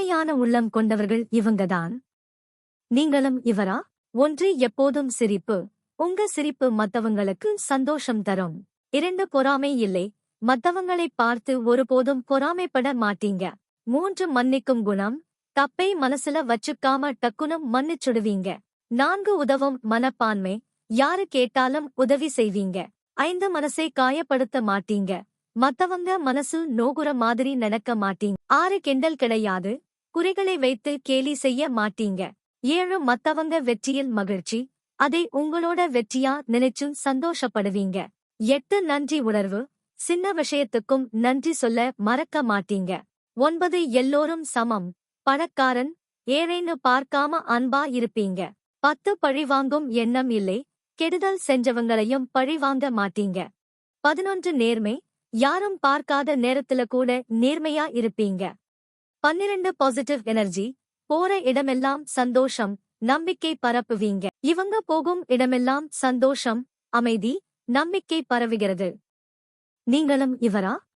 உண்மையான உள்ளம் கொண்டவர்கள் இவங்கதான். நீங்களும் இவரா? ஒன்று எப்போதும் சிரிப்பு. உங்க சிரிப்பு மத்தவங்களுக்கு சந்தோஷம் தரும். இரண்டு பொறாமை இல்லை. மத்தவங்களை பார்த்து ஒருபோதும் பொறாமைப்பட மாட்டீங்க. மூன்று மன்னிக்கும் குணம். தப்பை மனசுல வச்சுக்காம டக்குனும் மன்னிச்சுடுவீங்க. நான்கு உதவும் மனப்பான்மை. யாரு கேட்டாலும் உதவி செய்வீங்க. ஐந்து மனசை காயப்படுத்த மாட்டீங்க. மத்தவங்க மனசு நோகுற மாதிரி நடக்க மாட்டீங்க. ஆறு கிண்டல் கிடையாது. குறிகளை வைத்து கேலி செய்ய மாட்டீங்க. ஏழு மத்தவங்க வெற்றியில் மகிழ்ச்சி. அதை உங்களோட வெற்றியா நினைச்சு சந்தோஷப்படுவீங்க. எட்டு நன்றி உணர்வு. சின்ன விஷயத்துக்கும் நன்றி சொல்ல மறக்க மாட்டீங்க. ஒன்பது எல்லோரும் சமம். பணக்காரன். ஏழைன்னு பார்க்காம அன்பா இருப்பீங்க. பத்து பழிவாங்கும் எண்ணம் இல்லை. கெடுதல் செஞ்சவங்களையும் பழிவாங்க மாட்டீங்க. பதினொன்று நேர்மை. யாரும் பார்க்காத நேரத்துல கூட நேர்மையா இருப்பீங்க. பன்னிரண்டு பாசிட்டிவ் எனர்ஜி போற இடமெல்லாம் சந்தோஷம் நம்பிக்கை பரப்புவீங்க. இவங்க போகும் இடமெல்லாம் சந்தோஷம் அமைதி நம்பிக்கை பரவுகிறது. நீங்களும் இவரா?